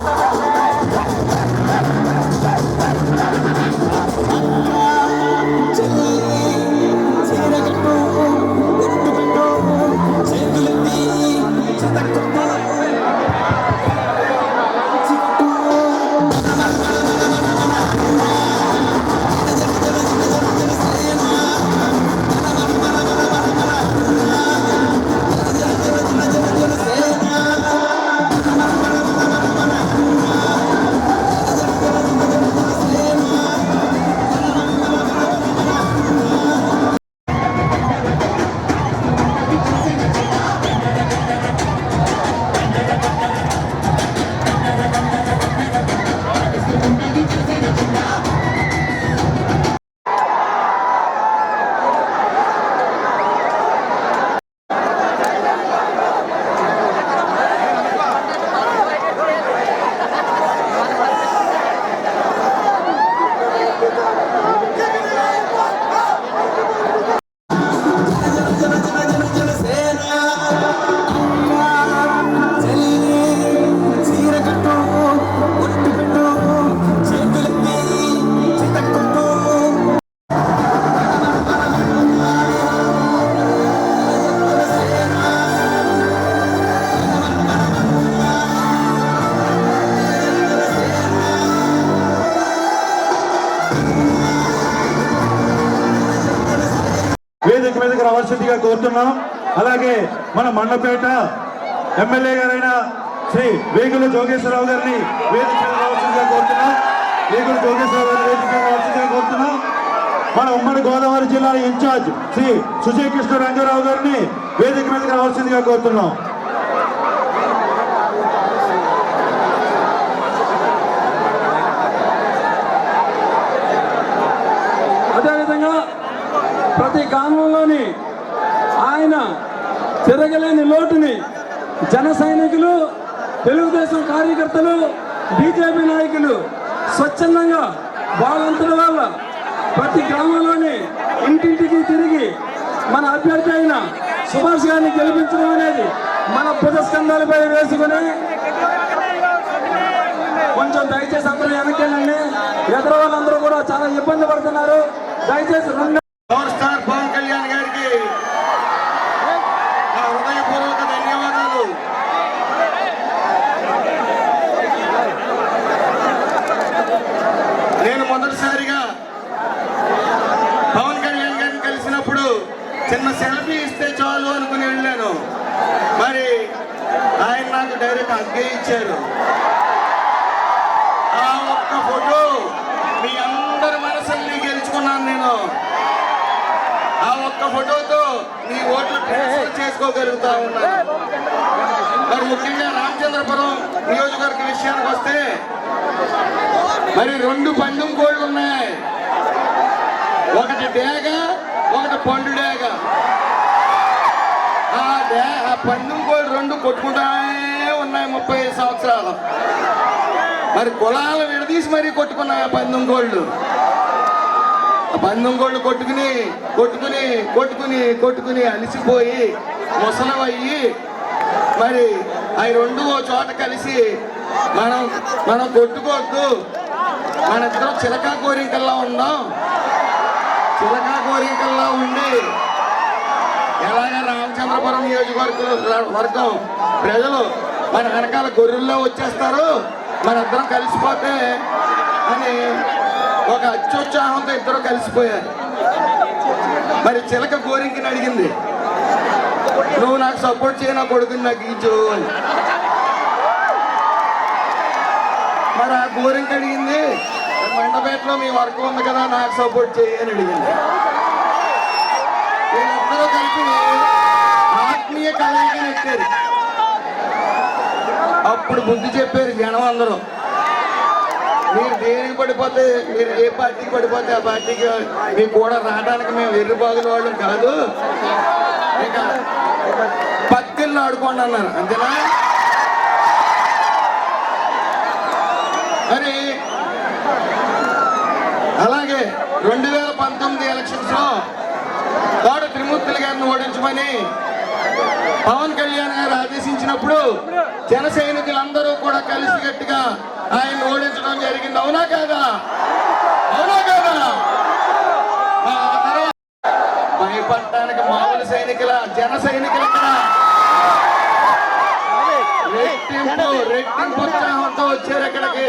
వేదిక కోరుతున్నాం. అలాగే మన మండపేట ఎమ్మెల్యే గారైన శ్రీ వేగుల జోగేశ్వరరావు గారిని వేదిక రావాల్సిందిగా కోరుతున్నాం. వేగుల జోగేశ్వరరావు గారిని వేదికగా రావాల్సిందిగా కోరుతున్నాం. మన ఉమ్మడి గోదావరి జిల్లా ఇన్ఛార్జ్ శ్రీ సుజయ్ కృష్ణ రంగారావు గారిని వేదిక మీదకి రావాల్సిందిగా కోరుతున్నాం. అదేవిధంగా ప్రతి గ్రామంలోని ఆయన తిరగలేని లోటుని జన సైనికులు తెలుగుదేశం కార్యకర్తలు బీజేపీ నాయకులు స్వచ్ఛందంగా వాళ్ళంతటి వల్ల ప్రతి గ్రామంలోని ఇంటింటికి తిరిగి మన అభ్యర్థి అయిన సుభాష్ గారిని గెలిపించడం అనేది మన భుజస్కంధాలపై వేసుకుని కొంచెం దయచేసి అందరూ వెనక్కి వెళ్ళండి. ఎదురు వాళ్ళందరూ కూడా చాలా ఇబ్బంది పడుతున్నారు. దయచేసి రెండు పవర్ స్టార్ పవన్ కళ్యాణ్ గారికి నా హృదయపూర్వక ధన్యవాదాలు నేను మొదటిసారిగా పవన్ కళ్యాణ్ గారిని కలిసినప్పుడు చిన్న సెల్ఫీ ఇస్తే చాలు అనుకుని వెళ్ళాను. మరి ఆయన నాకు డైరెక్ట్ అగ్గే ఇచ్చారు. ఆ ఒక్క ఫోటో మీ అందరి మనసుల్ని గెలుచుకున్నాను నేను. ఆ ఒక్క ఫోటోతో మీ ఓట్లు ట్రాన్స్ఫర్ చేసుకోగలుగుతా ఉన్నాను. మరి ముఖ్యంగా రామచంద్రపురం నియోజకవర్గ విషయానికి వస్తే మరి రెండు పందెం కోళ్ళు ఉన్నాయి. ఒకటి డేగ ఒకటి పండు డేగ. ఆ డే ఆ పందెం కోళ్ళు రెండు కొట్టుకుంటానే ఉన్నాయి ముప్పై ఐదు సంవత్సరాలు. మరి కులాలు విడదీసి మరీ కొట్టుకున్నాయి ఆ పందెం కోళ్ళు. ఆ పందెం కోళ్ళు కొట్టుకుని కొట్టుకుని కొట్టుకుని కొట్టుకుని అలిసిపోయి ముసలవయ్యి మరి అవి రెండు ఓ చోట కలిసి మనం మనం కొట్టుకోవద్దు. మన ఇద్దరం చిలకా కోరికల్లా ఉన్నాం. చిలకా కోరికల్లా ఉండి ఎలాగ రామచంద్రపురం నియోజకవర్గం వర్గం ప్రజలు మన వెనకాల గొర్రెల్లో వచ్చేస్తారు. మన ఇద్దరం కలిసిపోతే అని ఒక అత్యుత్సాహంతో ఇద్దరు కలిసిపోయారు. మరి చిలక గోరింకిని అడిగింది. నువ్వు నాకు సపోర్ట్ చేయ నా కొడుకుని నాకు ఇచ్చు అని. మరి ఆ గోరింక అడిగింది. మండపేటలో మీ వర్క్ ఉంది కదా నాకు సపోర్ట్ చేయి అని అడిగింది. వీళ్ళందరూ కలిపి ఆత్మీయ కలయిక నెట్టారు అప్పుడు బుద్ధి చెప్పారు జనం అందరూ. మీరు దేనికి పడిపోతే మీరు ఏ పార్టీకి పడిపోతే ఆ పార్టీకి మీకు కూడా రావడానికి మేము వెర్రి బాగుల వాళ్ళం కాదు. ఇక పక్కల్లో ఆడుకోండి అన్నారు. అంతేనా? మరి అలాగే రెండు వేల పంతొమ్మిది ఎలక్షన్స్లో కోట త్రిమూర్తులు గారిని ఓడించమని పవన్ కళ్యాణ్ గారు ఆదేశించినప్పుడు జన సైనికులందరూ కూడా కలిసికట్టుగా ఆయన ఓడించడం జరిగింది. అవునా కాదా? అవునా కాదా? భయపడటానికి మామూలు సైనికుల జన సైనికుల ఇక్కడ రెట్టింపు రెట్టింపు ఉత్సాహంతో వచ్చారు ఇక్కడికి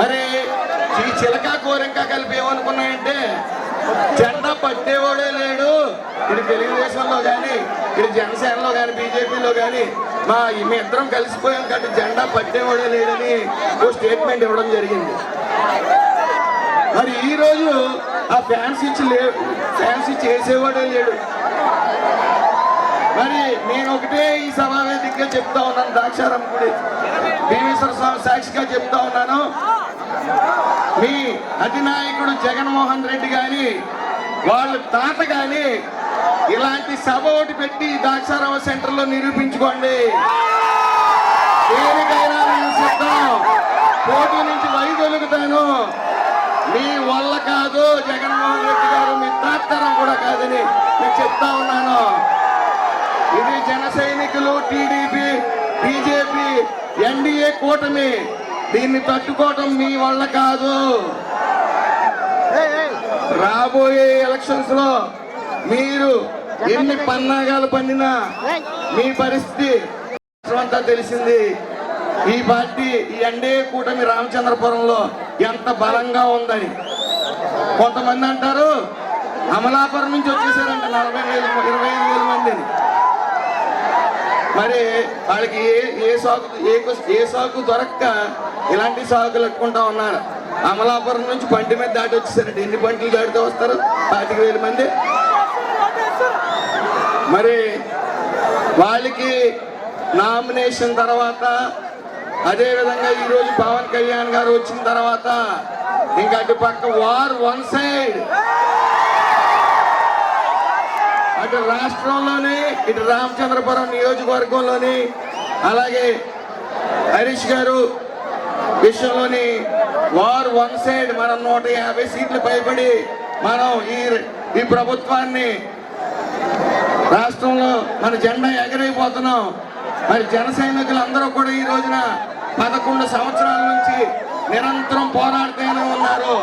మరి ఈ చిలక కోరింక కలిపి ఏమనుకున్నాయంటే జెండా పట్టేవాడే లేడు. ఇది తెలుగుదేశంలో కానీ ఇది జనసేనలో కానీ బీజేపీలో కానీ మా మీ ఇద్దరం కలిసిపోయాం కాబట్టి జెండా పట్టేవాడే లేడని ఓ స్టేట్మెంట్ ఇవ్వడం జరిగింది. మరి ఈ రోజు ఆ ఫ్యాన్స్ ఇచ్చి లే ఫ్యాన్స్ ఇచ్చి చేసేవాడే లేడు. నేను ఒకటే ఈ సభా వేదికగా చెప్తా ఉన్నాను ద్రాక్షారం గుడి. భీమేశ్వర స్వామి సాక్షిగా చెప్తా ఉన్నాను. మీ అధినాయకుడు జగన్మోహన్ రెడ్డి గాని వాళ్ళ తాత గాని ఇలాంటి సభ ఒకటి పెట్టి ద్రాక్షారామ సెంటర్లో నిరూపించుకోండి. దేనికైనా నేను సిద్ధం. పోటీ నుంచి వైదొలుగుతాను. మీ వల్ల కాదు జగన్మోహన్ రెడ్డి గారు మీ తాత్తరం కూడా కాదని నేను చెప్తా ఉన్నాను. ఇది జన సైనికులు టీడీపీ బీజేపీ ఎన్డీఏ కూటమి. దీన్ని తట్టుకోవటం మీ వల్ల కాదు. రాబోయే ఎలక్షన్స్లో మీరు ఎన్ని పన్నాగాలు పండినా మీ పరిస్థితి అంతా తెలిసింది. ఈ పార్టీ ఈ ఎన్డీఏ కూటమి రామచంద్రపురంలో ఎంత బలంగా ఉందని. కొంతమంది అంటారు అమలాపురం నుంచి వచ్చేసారంట నలభై వేలు ఇరవై ఐదు వేల మందిని. మరి వాళ్ళకి ఏ ఏ సాకు ఏ ఏ సాకు దొరక్క ఇలాంటి సాకులు ఎక్కుంటా ఉన్నారు. అమలాపురం నుంచి పంటి మీద దాటి వచ్చేసారండి. ఎన్ని పంటలు దాటితే వస్తారు? పాతిక వేల మంది. మరి వాళ్ళకి నామినేషన్ తర్వాత అదేవిధంగా ఈరోజు పవన్ కళ్యాణ్ గారు వచ్చిన తర్వాత ఇంకా అటు పక్క వార్ వన్ సైడ్. అటు రాష్ట్రంలోని ఇటు రామచంద్రపురం నియోజకవర్గంలోని అలాగే హరీష్ గారు విషయంలోని వార్ వన్ సైడ్ మనం నూట యాభై సీట్లు పైబడి మనం ఈ ఈ ప్రభుత్వాన్ని రాష్ట్రంలో మన జెండా ఎగరైపోతున్నాం మరి జన సైనికులందరూ కూడా ఈ రోజున పదకొండు సంవత్సరాల నుంచి నిరంతరం పోరాడుతూనే ఉన్నారు.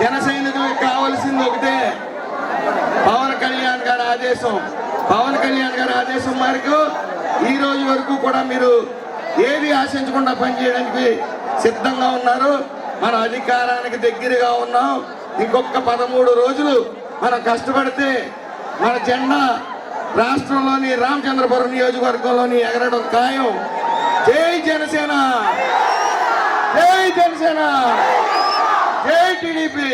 జన సైనికులకు కావాల్సింది ఒకటే కళ్యాణ్ గారి ఆదేశం పవన్ కళ్యాణ్ గారి ఆదేశం మేరకు ఈ రోజు వరకు కూడా మీరు ఏది ఆశించకుండా పనిచేయడానికి సిద్ధంగా ఉన్నారు. మన అధికారానికి దగ్గరగా ఉన్నాం. ఇంకొక పదమూడు రోజులు మనం కష్టపడితే మన జెండా రాష్ట్రంలోని రామచంద్రపురం నియోజకవర్గంలోని ఎగరడం ఖాయం. జై జనసేన! జై జనసేన! జై టీడీపీ!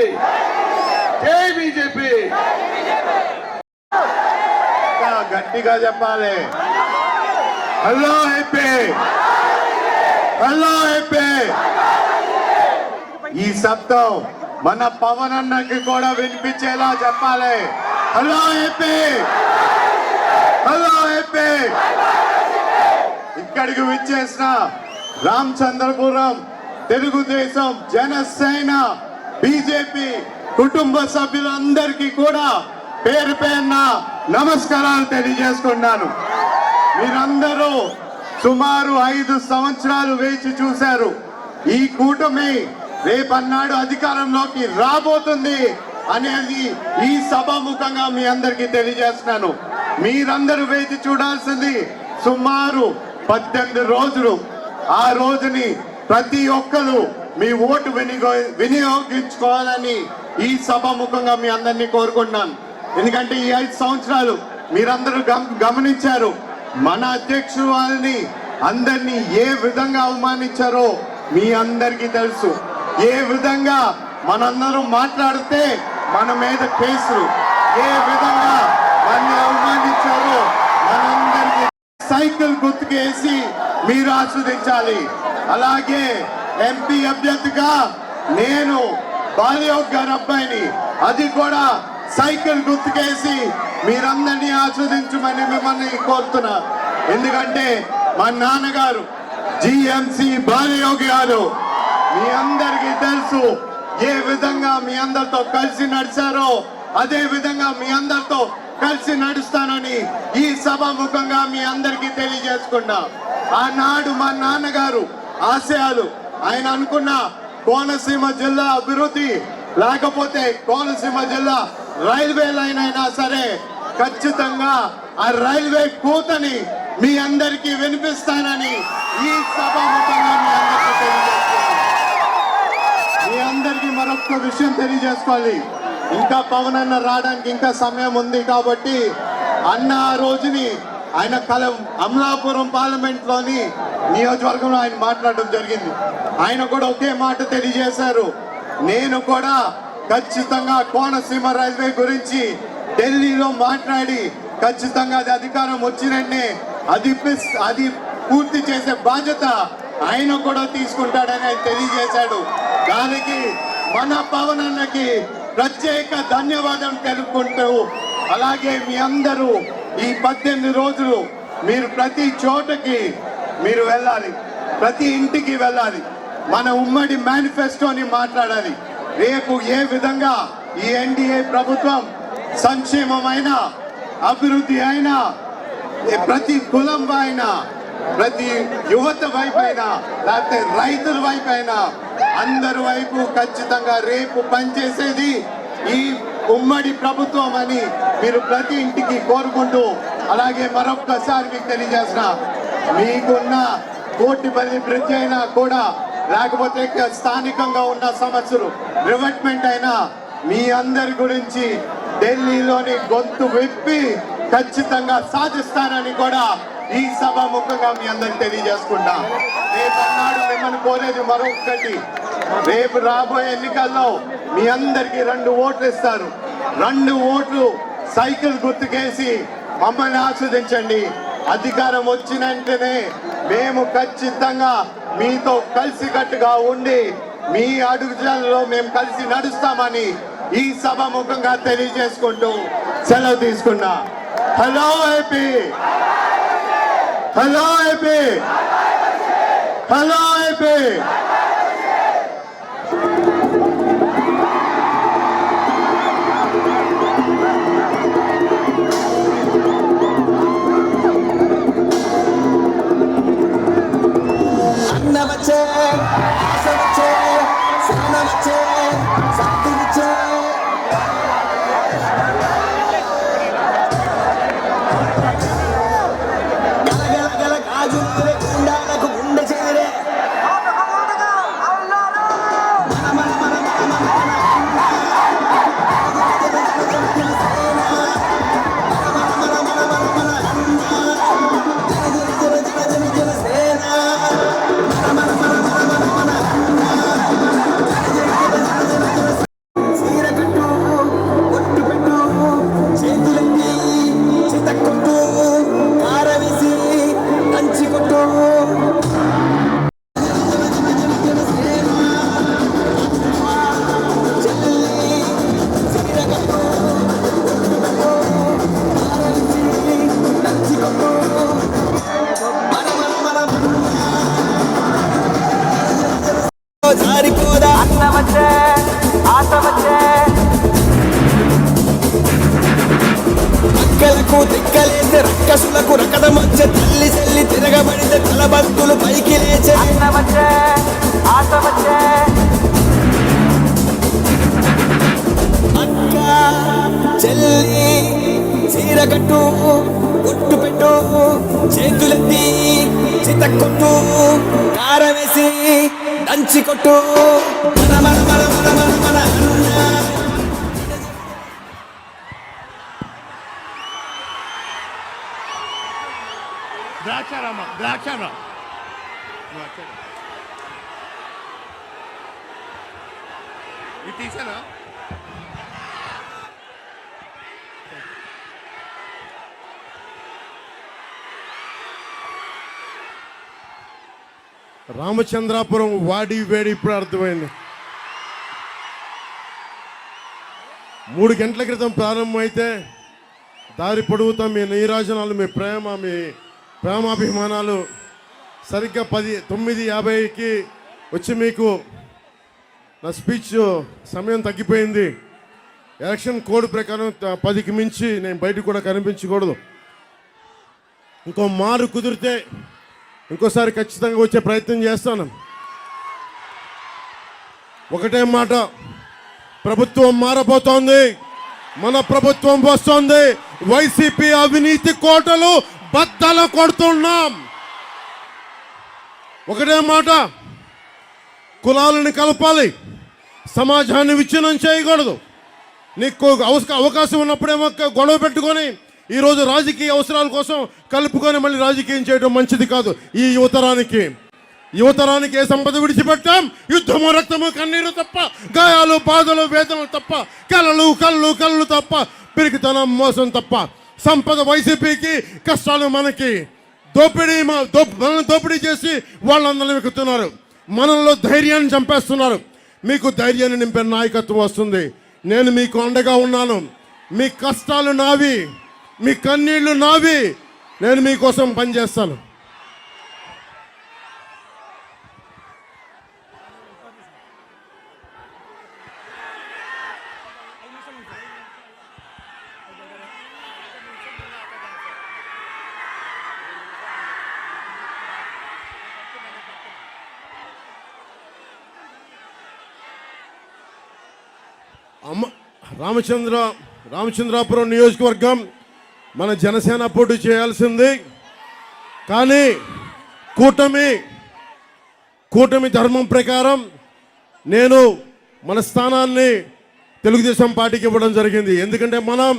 జై బీజేపీ! గట్టిగా చెప్పాలి. హలో ఎంపీ హలో ఎంపీ ఈ శబ్దం మన పవన్ అన్నకి కూడా వినిపించేలా చెప్పాలి. హలో ఎంపీ హలో ఎంపీ ఇక్కడికి విచ్చేసిన రామచంద్రపురం తెలుగుదేశం జనసేన బీజేపీ కుటుంబ సభ్యులందరికీ కూడా పేరు పేరున నమస్కారాలు తెలియజేసుకున్నాను మీరందరూ సుమారు ఐదు సంవత్సరాలు వేచి చూశారు. ఈ కూటమి రేపన్నాడు అధికారంలోకి రాబోతుంది అనేది ఈ సభాముఖంగా మీ అందరికీ తెలియజేస్తున్నాను. మీరందరూ వేచి చూడాల్సింది సుమారు పద్దెనిమిది రోజులు. ఆ రోజుని ప్రతి ఒక్కరు మీ ఓటు వినియోగించుకోవాలని ఈ సభాముఖంగా మీ అందరినీ కోరుకుంటున్నాను. ఎందుకంటే ఈ ఐదు సంవత్సరాలు మీరందరూ గమ- గమనించారు. మన అధ్యక్షుడు వాళ్ళని అందరినీ ఏ విధంగా అవమానించారో మీ అందరికీ తెలుసు. ఏ విధంగా మనందరం మాట్లాడితే మన మీద కేసులు ఏ విధంగా మనల్ని అవమానించారో మనందరికీ సైకిల్ గుర్తుకేసి మీరు ఆస్వాదించాలి. అలాగే ఎంపీ అభ్యర్థిగా నేను బాలయోగ్ గారి అబ్బాయిని అది కూడా సైకిల్ గుర్తుకేసి మీరందరినీ ఆస్వాదించమని మిమ్మల్ని కోరుతున్నా. ఎందుకంటే మా నాన్నగారు జిఎంసి బాలయోగి గారు మీ అందరికీ తెలుసు ఏ విధంగా మీ అందరితో కలిసి నడిచారో అదే విధంగా మీ అందరితో కలిసి నడుస్తానని ఈ సభాముఖంగా మీ అందరికీ తెలియజేసుకున్నా. ఆనాడు మా నాన్నగారు ఆశయాలు ఆయన అనుకున్న కోనసీమ జిల్లా అభివృద్ధి లేకపోతే కోనసీమ జిల్లా రైల్వే లైన్ అయినా సరే ఖచ్చితంగా ఆ రైల్వే కూతని మీ అందరికీ వినిపిస్తానని ఈ సభాముఖంగా మీ అందరికీ తెలియజేస్తున్నాను. మీ అందరికీ మరొక విషయం తెలియజేసుకోవాలి. ఇంకా పవన్ అన్న రావడానికి ఇంకా సమయం ఉంది కాబట్టి అన్న ఆ రోజుని ఆయన కల అమలాపురం పార్లమెంట్లోని నియోజకవర్గంలో ఆయన మాట్లాడడం జరిగింది. ఆయన కూడా ఒకే మాట తెలియజేశారు. నేను కూడా ఖచ్చితంగా కోనసీమ రైల్వే గురించి ఢిల్లీలో మాట్లాడి ఖచ్చితంగా అది అధికారం వచ్చినన్నే అది అది పూర్తి చేసే బాధ్యత ఆయన కూడా తీసుకుంటాడని ఆయన తెలియజేశాడు. దానికి మన పవన్ అన్నకి ప్రత్యేక ధన్యవాదం తెలుపుకుంటూ అలాగే మీ అందరూ ఈ పద్దెనిమిది రోజులు మీరు ప్రతి చోటకి మీరు వెళ్ళాలి. ప్రతి ఇంటికి వెళ్ళాలి. మన ఉమ్మడి మేనిఫెస్టోని మాట్లాడాలి. రేపు ఏ విధంగా ఈ ఎన్డీఏ ప్రభుత్వం సంక్షేమమైన అభివృద్ధి అయినా ప్రతి కులం అయినా ప్రతి యువత వైపు అయినా లేకపోతే రైతుల వైపు అయినా అందరి వైపు ఖచ్చితంగా రేపు పనిచేసేది ఈ ఉమ్మడి ప్రభుత్వం అని మీరు ప్రతి ఇంటికి కోరుకుంటూ అలాగే మరొక్కసారి మీకు తెలియజేసిన మీకున్న కోటిపల్లి బ్రిడ్జ్ అయినా కూడా లేకపోతే స్థానికంగా ఉన్న సమస్యలు రివెట్మెంట్ అయినా మీ అందరి గురించి ఢిల్లీలోని గొంతు విప్పి ఖచ్చితంగా సాధిస్తానని కూడా ఈ సభ ముఖంగా మీ అందరికి తెలియజేసుకుంటా రేపన్నాడు మిమ్మల్ని కోరేది మరొకటి రేపు రాబోయే ఎన్నికల్లో మీ అందరికీ రెండు ఓట్లు ఇస్తారు. రెండు ఓట్లు సైకిల్ గుర్తుకేసి మమ్మల్ని ఆస్వాదించండి. అధికారం వచ్చిన వెంటనే మేము ఖచ్చితంగా మీతో కలిసికట్టుగా ఉండి మీ అడుగుజాలలో మేము కలిసి నడుస్తామని ఈ సభ ముఖంగా తెలియజేసుకుంటూ సెలవు తీసుకున్నా. Hello AP hello AP hello AP అన్న వచ్చే ఆశ వచ్చే సన్న వచ్చే శక్తి వచ్చే గలగల ద్రాక్షారామ ద్రాక్షారామ. ఇది తీసానా రామచంద్రాపురం వాడి వేడి ఇప్పుడు అర్థమైంది. మూడు గంటల క్రితం ప్రారంభమైతే దారి పొడుగుతా మీ నీరాజనాలు మీ ప్రేమ మీ ప్రేమాభిమానాలు సరిగ్గా పది తొమ్మిది యాభైకి వచ్చి మీకు నా స్పీచ్ సమయం తగ్గిపోయింది. ఎలక్షన్ కోడ్ ప్రకారం పదికి మించి నేను బయట కూడా కనిపించకూడదు. ఇంకో మారు కుదిరితే ఇంకోసారి ఖచ్చితంగా వచ్చే ప్రయత్నం చేస్తాను. ఒకటే మాట ప్రభుత్వం మారబోతోంది మన ప్రభుత్వం వస్తోంది వైసీపీ అవినీతి కోటలు బద్దలు కొడుతున్నాం. ఒకటే మాట కులాలను కలపాలి సమాజాన్ని విచ్ఛిన్నం చేయకూడదు. నీకు అవకాశం ఉన్నప్పుడేమో గొడవ పెట్టుకొని ఈరోజు రాజకీయ అవసరాల కోసం కలుపుకొని మళ్ళీ రాజకీయం చేయడం మంచిది కాదు. ఈ యువతరానికి యువతరానికి ఏ సంపద విడిచిపెట్టాం? యుద్ధము రక్తము కన్నీరు తప్ప గాయాలు బాధలు వేదనలు తప్ప కలలు కళ్ళు కళ్ళు తప్ప పిరికితనం మోసం తప్ప. సంపద వైసీపీకి కష్టాలు మనకి. దోపిడీ మా- మనల్ని దోపిడీ చేసి వాళ్ళందరినీ వెక్కుతున్నారు మనలో ధైర్యాన్ని చంపేస్తున్నారు. మీకు ధైర్యాన్ని నింపే నాయకత్వం వస్తుంది. నేను మీకు అండగా ఉన్నాను. మీ కష్టాలు నావి. మీ కన్నీళ్ళు నావి. నేను మీకోసం పనిచేస్తాను. అమ్మ రామచంద్ర రామచంద్రాపురం నియోజకవర్గం మన జనసేన పోటీ చేయాల్సింది. కానీ కూటమి కూటమి ధర్మం ప్రకారం నేను మన స్థానాన్ని తెలుగుదేశం పార్టీకి ఇవ్వడం జరిగింది. ఎందుకంటే మనం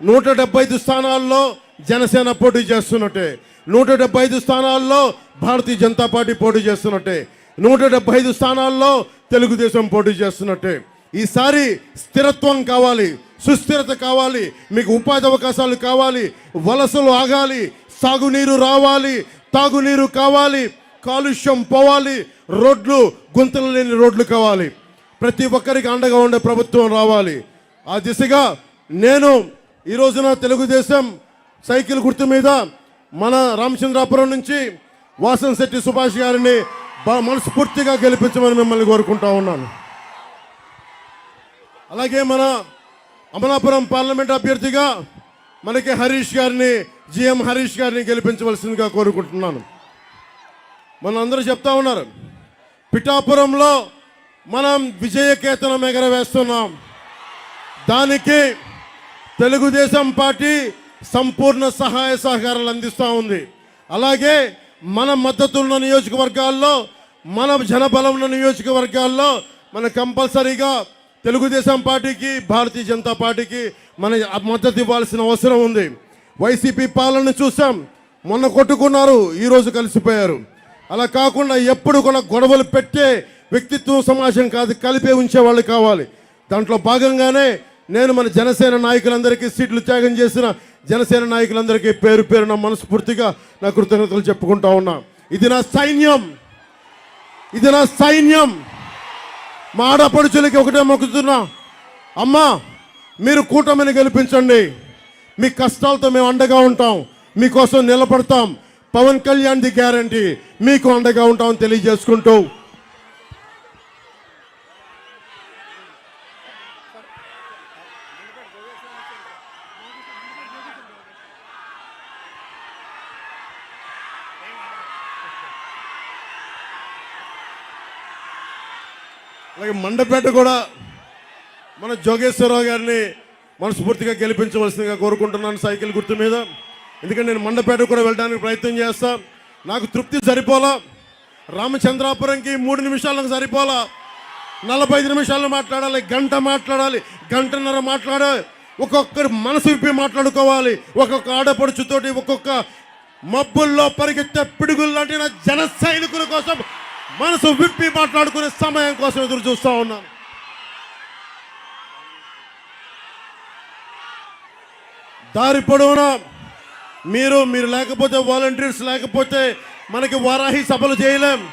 నూట డెబ్బై ఐదు స్థానాల్లో జనసేన పోటీ చేస్తున్నట్టే. నూట డెబ్బై ఐదు స్థానాల్లో భారతీయ జనతా పార్టీ పోటీ చేస్తున్నట్టే. నూట డెబ్బై ఐదు స్థానాల్లో తెలుగుదేశం పోటీ చేస్తున్నట్టే. ఈసారి స్థిరత్వం కావాలి సుస్థిరత కావాలి మీకు ఉపాధి అవకాశాలు కావాలి వలసలు ఆగాలి సాగునీరు రావాలి తాగునీరు కావాలి కాలుష్యం పోవాలి రోడ్లు గుంతలు లేని రోడ్లు కావాలి. ప్రతి ఒక్కరికి అండగా ఉండే ప్రభుత్వం రావాలి. ఆ దిశగా నేను ఈ రోజున తెలుగుదేశం సైకిల్ గుర్తు మీద మన రామచంద్రాపురం నుంచి వాసన్ శెట్టి సుభాష్ గారిని బా- మనస్ఫూర్తిగా గెలిపించమని మిమ్మల్ని కోరుకుంటా ఉన్నాను. అలాగే మన అమలాపురం పార్లమెంట్ అభ్యర్థిగా మనకి హరీష్ గారిని జిఎం హరీష్ గారిని గెలిపించవలసిందిగా కోరుకుంటున్నాను. మన అందరూ చెప్తా ఉన్నారు పిఠాపురంలో మనం విజయకేతనం ఎగరవేస్తున్నాం. దానికి తెలుగుదేశం పార్టీ సంపూర్ణ సహాయ సహకారాలు అందిస్తూ ఉంది. అలాగే మన మద్దతున్న నియోజకవర్గాల్లో మన జనబలం ఉన్న నియోజకవర్గాల్లో మన కంపల్సరీగా తెలుగుదేశం పార్టీకి భారతీయ జనతా పార్టీకి మన మద్దతు ఇవ్వాల్సిన అవసరం ఉంది. వైసీపీ పాలన చూసాం మొన్న కొట్టుకున్నారు ఈరోజు కలిసిపోయారు. అలా కాకుండా ఎప్పుడు కూడా గొడవలు పెట్టే వ్యక్తిత్వం సమాజం కాదు కలిపే ఉంచే వాళ్ళు కావాలి. దాంట్లో భాగంగానే నేను మన జనసేన నాయకులందరికీ సీట్లు త్యాగం చేసిన జనసేన నాయకులందరికీ పేరు పేరున మనస్ఫూర్తిగా నా కృతజ్ఞతలు చెప్పుకుంటా ఉన్నా. ఇది నా సైన్యం. ఇది నా సైన్యం. మా ఆడపడుచులకి ఒకటే మొక్కుతున్నా. అమ్మా మీరు కూటమిని గెలిపించండి. మీ కష్టాలతో మేము అండగా ఉంటాం. మీకోసం నిలబడతాం. Pawan Kalyan the guarantee. మీకు అండగా ఉంటామని తెలియజేసుకుంటూ అలాగే మండపేట కూడా మన జోగేశ్వరరావు గారిని మనస్ఫూర్తిగా గెలిపించవలసిందిగా కోరుకుంటున్నాను సైకిల్ గుర్తు మీద. ఎందుకంటే నేను మండపేట కూడా వెళ్ళడానికి ప్రయత్నం చేస్తా. నాకు తృప్తి సరిపోలా. రామచంద్రాపురంకి మూడు నిమిషాలకు సరిపోలా. నలభై ఐదు నిమిషాలు మాట్లాడాలి గంట మాట్లాడాలి గంటన్నర మాట్లాడాలి. ఒక్కొక్కరు మనసు విప్పి మాట్లాడుకోవాలి. ఒక్కొక్క ఆడపడుచుతోటి ఒక్కొక్క మబ్బుల్లో పరిగెత్తే పిడుగుల్లాంటి నా జన సైనికుల కోసం మనసు విప్పి మాట్లాడుకునే సమయం కోసం ఎదురు చూస్తూ ఉన్నాను. దారి పొడవునా? మీరు మీరు లేకపోతే వాలంటీర్స్ లేకపోతే మనకి వారాహి సభలు చేయలేం.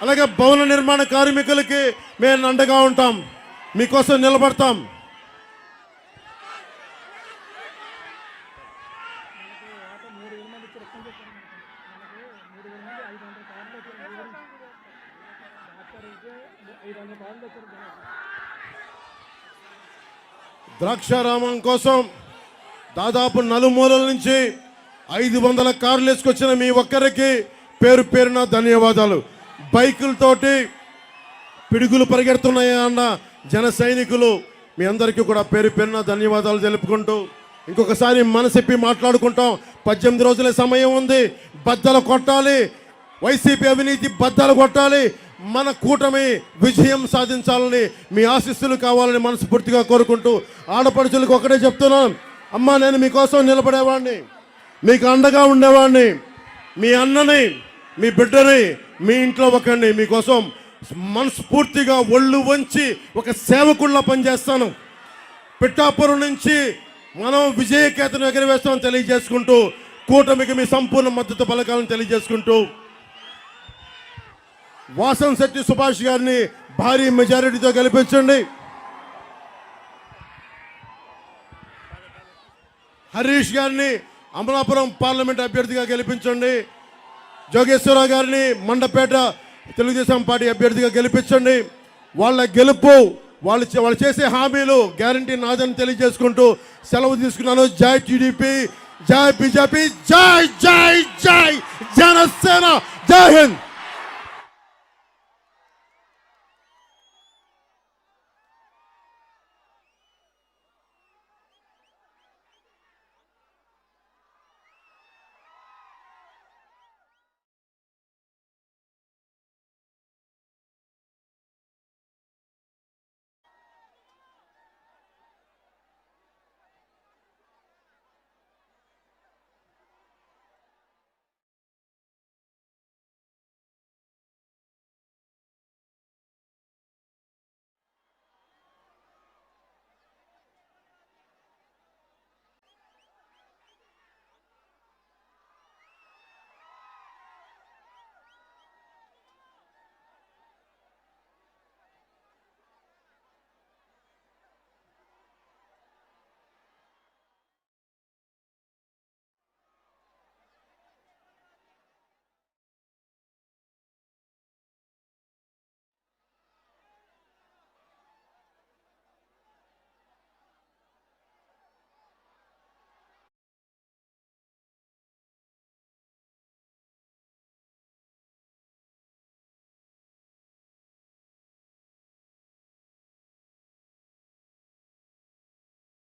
అలాగే భవన నిర్మాణ కార్మికులకి మేము అండగా ఉంటాం. మీకోసం నిలబడతాం. ద్రాక్షారామం కోసం దాదాపు నలుమూలల నుంచి ఐదు వందల కార్లు వేసుకొచ్చిన మీ ఒక్కరికి పేరు పేరున ధన్యవాదాలు. బైకులతోటి పిడుగులు పరిగెడుతున్నాయా అన్న జన సైనికులు మీ అందరికీ కూడా పేరు పేరున ధన్యవాదాలు తెలుపుకుంటూ ఇంకొకసారి మనసిప్పి మాట్లాడుకుంటాం. పద్దెనిమిది రోజుల సమయం ఉంది. బద్దలు కొట్టాలి. వైసీపీ అవినీతి బద్దలు కొట్టాలి. మన కూటమి విజయం సాధించాలని మీ ఆశీస్సులు కావాలని మనస్ఫూర్తిగా కోరుకుంటూ ఆడపడుచులకు ఒకటే చెప్తున్నాను. అమ్మా నేను మీకోసం నిలబడేవాడిని మీకు అండగా ఉండేవాడిని మీ అన్నని మీ బిడ్డని మీ ఇంట్లో ఒకరిని మీకోసం మనస్ఫూర్తిగా ఒళ్ళు వంచి ఒక సేవకుళ్ళ పనిచేస్తాను. పిఠాపురం నుంచి మనం విజయకేతను ఎగరవేస్తామని తెలియజేసుకుంటూ కూటమికి మీ సంపూర్ణ మద్దతు పలకాలని తెలియజేసుకుంటూ వాసన్ శెట్టి సుభాష్ గారిని భారీ మెజారిటీతో గెలిపించండి. హరీష్ గారిని అమలాపురం పార్లమెంట్ అభ్యర్థిగా గెలిపించండి. జోగేశ్వరరావు గారిని మండపేట తెలుగుదేశం పార్టీ అభ్యర్థిగా గెలిపించండి. వాళ్ళ గెలుపు వాళ్ళు వాళ్ళు చేసే హామీలు గ్యారంటీ నాదని తెలియజేసుకుంటూ సెలవు తీసుకున్నాను. జై టీడీపీ జై బీజేపీ జై జై జై జనసేన జై హింద్.